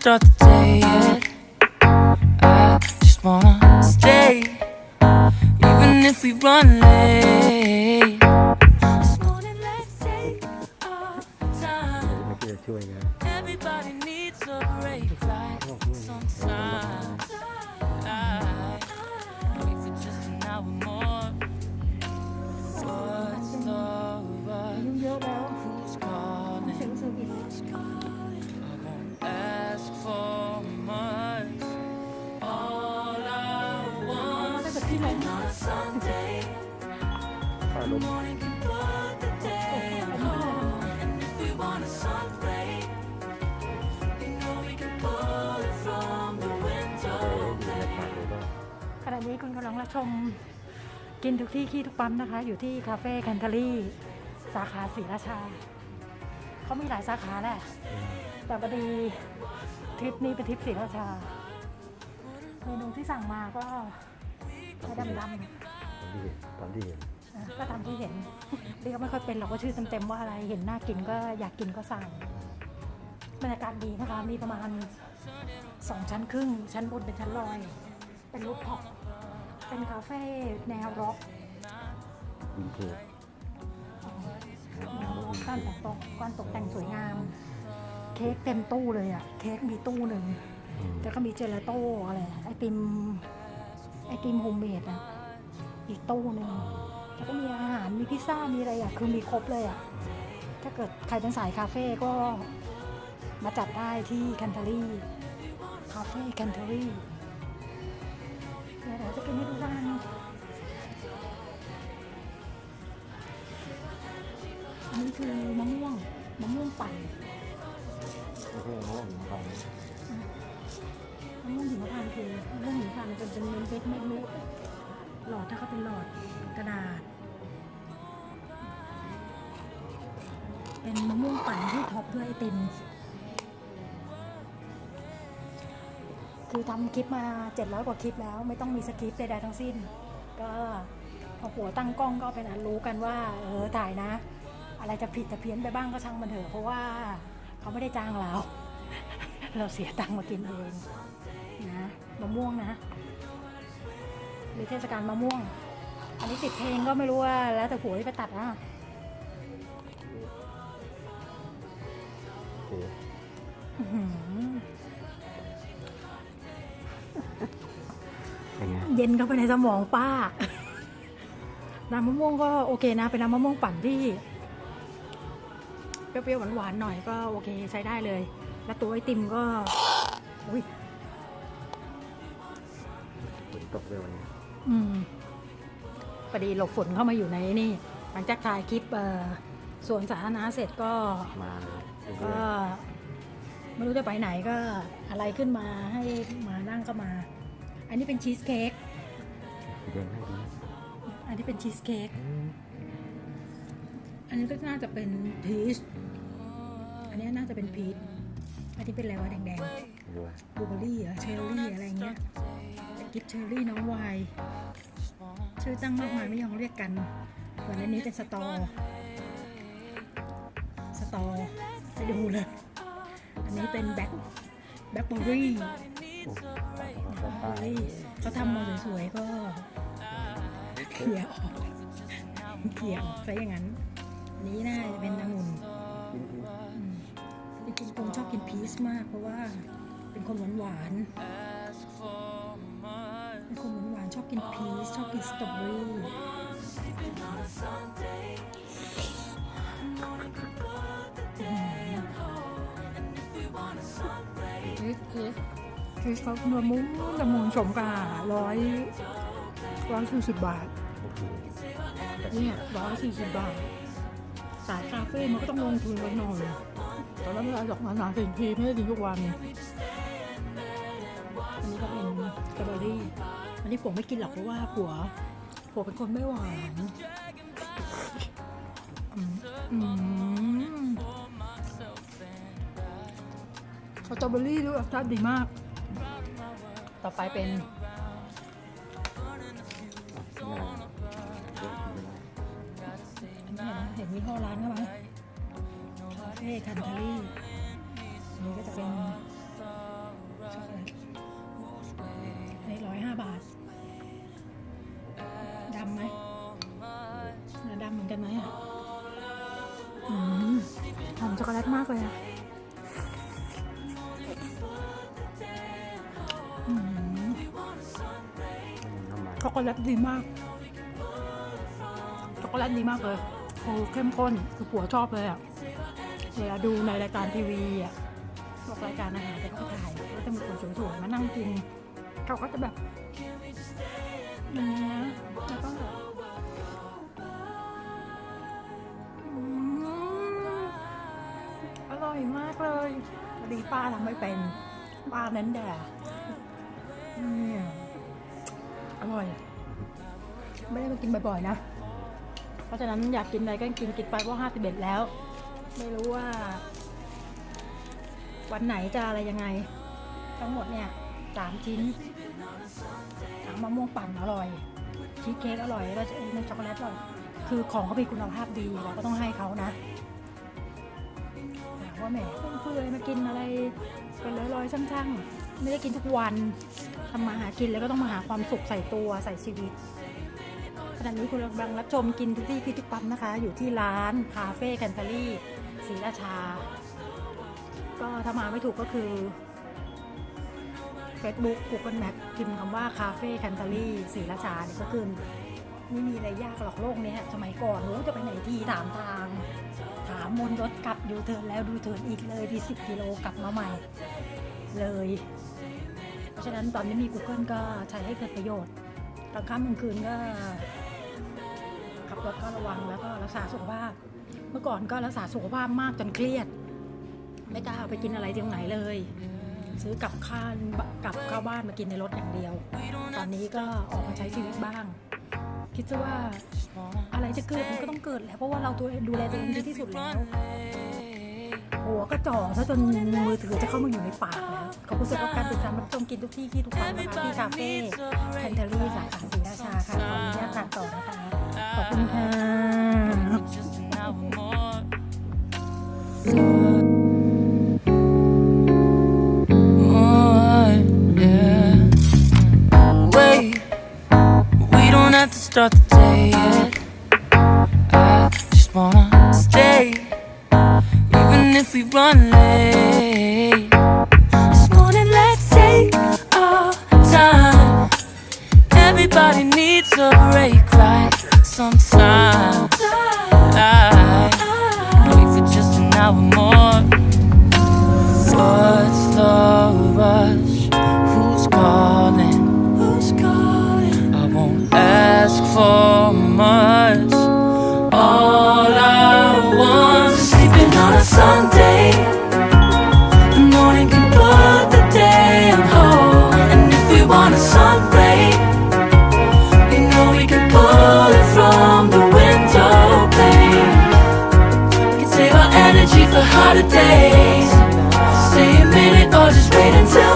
start the day yet. I just wanna stay, even if we run late. ชมกินทุกที่ขี้ทุกปั๊มนะคะ อยู่ที่คาเฟ่แคนเทอรี่สาขาศรีราชา เขามีหลายสาขาแหละ แต่พอดีทริปนี้เป็นทริปศรีราชา เมนูที่สั่งมาก็ใช้ดำตอนที่เห็นตอนที่เห็นๆนะก็ตามที่เห็นเรียกไม่ค่อยเป็นหรอกว่าชื่อเต็มๆว่าอะไร เห็นน่ากินก็อยากกินก็สั่ง บรรยากาศดีนะคะ มีประมาณสองชั้นครึ่ง ชั้นบนเป็นชั้นลอย เป็นรูปท็อป เป็นคาเฟ่แนวร็อกวินเทจการแต่งตกการตกแต่งสวยงาม เค้กเต็มตู้เลยอะ เค้กมีตู้หนึ่งแล้วก็มีเจลาโต้อะไรไอติมไอติมโฮมเมดอะอีกตู้หนึ่งแล้วก็มีอาหารมีพิซซ่ามีอะไรอะคือมีครบเลยอะถ้าเกิดใครเป็นสายคาเฟ่ก็มาจัดได้ที่แคนเทอรี่คาเฟ่แคนเทอรี่เดี๋ ยวเราจะกินให้ดูกันอันนี้คือมะม่วงมะม่วงปั่นไม่ใช่โน้ตหินพันมะม่วงหิมพานต์คือมะม่วงหิมพานต์มันเป็นเป็นเม็ดเม็ดเม็ดเม็ดหลอดถ้าเขาเป็นหลอดกระดาษ เป็นมะม่วงปั่นที่ท็อปด้วยไอติม คือทำคลิปมา 700 กว่าคลิปแล้ว ไม่ต้องมีสคริปต์ใดๆทั้งสิ้น ก็พอหัวตั้งกล้องก็เป็นอันรู้กันว่า เออถ่ายนะ อะไรจะผิดจะเพี้ยนไปบ้างก็ช่างมันเถอะเพราะว่าเขาไม่ได้จ้างเรา เราเสียตังค์มากินเองนะมะม่วงนะหรือเทศกาลมะม่วง อันนี้ติดเพลงก็ไม่รู้ว่าแล้วแต่ผัวที่ไปตัดนะโอ เคอื้อหือเป็นไงเย็นเข้าไปในสมองป้า น้ำมะม่วงก็โอเคนะ เป็นน้ำมะม่วงปั่นที่เปรี้ยวๆหวานๆหน่อยก็โอเคใช้ได้เลย แล้วตัวไอติมก็อุ้ยฝนตกเลยวันนี้อืมพอดีหลบฝนเข้ามาอยู่ในนี่ หลังจากถ่ายคลิปเอ่อสวนสาธารณะเสร็จก็มาเลยเรื่ก็อยไม่รู้จะไปไหนก็อะไรขึ้นมาให้มานั่งก็มา อันนี้เป็นชีสเค้ก ๆเดินให้ดีอันนี้เป็นชีสเค้ก อันนี้ก็น่าจะเป็นพีช อันนี้น่าจะเป็นพีช อันนี้เป็นอะไรวะแดงดูว่าบลูเบอร์รี่เหรอเชอร์รี่อะไรเงี้ยกิฟเชอร์รี่น้องวายชื่อตั้งมากมายไม่ยอมเรียกกันส่วนอันนี้เป็นสตอ สตอไปดูเลย อันนี้เป็นแบ็คแบ็คเบอร์รี่ โอ้ตายแล้วแบล็คเบอร์รี่เขาทำมาสวยๆก็เขี่ยออกเขี่ยออกซะอย่างนั้นอันนี้น่าจะเป็นองุ่นกินทีอืมจริงๆคงชอบกินพีชมาก เพราะว่าเป็นคนหวานๆ Ask for much. เป็นคนหวานๆชอบกินพีชชอบกินสตรอเบอรี่พีชพีช พีชเขาละมุนละมุนสมกับร้อยร้อยสี่สิบบาทเนี่ยร้อยสี่สิบบาท สายคาเฟ่มันก็ต้องลงทุนไปหน่อยแต่ว่าเวลาดอกหนาสิ่งทีไม่ได้กินทุกวัน อันนี้ก็เป็นสตรอเบอรี่ อันนี้ผมไม่กินหรอกเพราะว่าผัวผัวเป็นคนไม่หวานสตรอเบอรี่ด้วยรสชาติดีมาก ต่อไปเป็นอันนี้นเห็นมีห้อร้านเข้ามาคาเฟ่คันทารี่นี่ก็จะเป็นช็อกโกแลตนร้อยห้าบาทดำไหมดำเหมือนกันไหมอะหอมช็อกโกแลตมากเลยอะ โกแลตดีมาก ช็อกโกแลตดีมากเลยโอ้เข้มข้นคือผัวชอบเลยอะเวลาดูในรายการทีวีอะพวกรายการอาหารที่เขาถ่ายก็จะมีคนสวยๆมานั่งกิน เขาก็จะแบบอย่างเงี้ยแล้วก็อร่อยมากเลยดีป้าทำไม่เป็นป้าเน้นแด่อร่อย ไม่ได้มากินบ่อยๆนะ เพราะฉะนั้นอยากกินอะไรก็กินกินไปเพราะห้าสิบเอ็ดแล้ว ไม่รู้ว่า วันไหนจะอะไรยังไง ทั้งหมดเนี่ยสามชิ้นทั้งมะม่วงปั่นอร่อย ชีสเค้กอร่อยแล้วไอ้นั่นช็อกโกแลตอร่อย คือของเขามีคุณภาพดีเราก็ต้องให้เขานะว่าแหมฟุ่มเฟือยมากินอะไรเป็นร้อยๆช่างๆ ไม่ได้กินทุกวันทำมาหากินแล้วก็ต้องมาหาความสุขใส่ตัวใส่ชีวิต ขณะนี้คุณกำลังรับชมกินทุกที่ที่ทุกปั๊มนะคะ อยู่ที่ร้านคาเฟ่แคนเทอรี่ศรีราชา ก็ถ้ามาไม่ถูกก็คือ Facebook Google Map พิมพ์คำว่าคาเฟ่แคนเทอรี่ศรีราชาเนี่ยก็ขึ้นไม่มีอะไรยากหรอกโลกนี้สมัยก่อนรู้จะไปไหนทีถามทาง ถามบนรถกลับดูเทิร์นแล้วดูเทิร์นอีกเลยดีสิบกิโลกลับมาใหม่เลย เพราะฉะนั้นตอนนี้มี Google ก็ใช้ให้เกิดประโยชน์กลางค่ำกลางคืนก็ ขับรถก็ระวังแล้วก็รักษาสุขภาพ เมื่อก่อนก็รักษาสุขภาพมากจนเครียด ไม่กล้าเอาไปกินอะไรที่ไหนเลย ซื้อกับข้าวกับข้าวบ้านมากินในรถอย่างเดียว ตอนนี้ก็ออกมาใช้ชีวิตบ้าง คิดซะว่าอะไรจะเกิดมันก็ต้องเกิดแหละเพราะว่าเราตัวดูแลตัวเองดีที่สุดแล้ว หัวก็จ่อซะจนมือถือจะเข้ามาอยู่ในปากแล้วขอบคุณสำหรับการติดตามรับชมกินทุกที่ที่ทุกวันนะคะที่คาเฟ่แคนเทอรี่สาขาศรีราชาค่ะ ขออนุญาตทานต่อนะคะ ขอบคุณค่ะ just an hour more. Oh, yeah. Wait, we don't have to start the day yet. If we run late. This morning, let's take our time. Everybody needs a break, right? Sometimes I wait for just an hour more. What's the rush? Who's calling? Who's calling? I won't ask for much. holidays. Stay a minute or just wait until.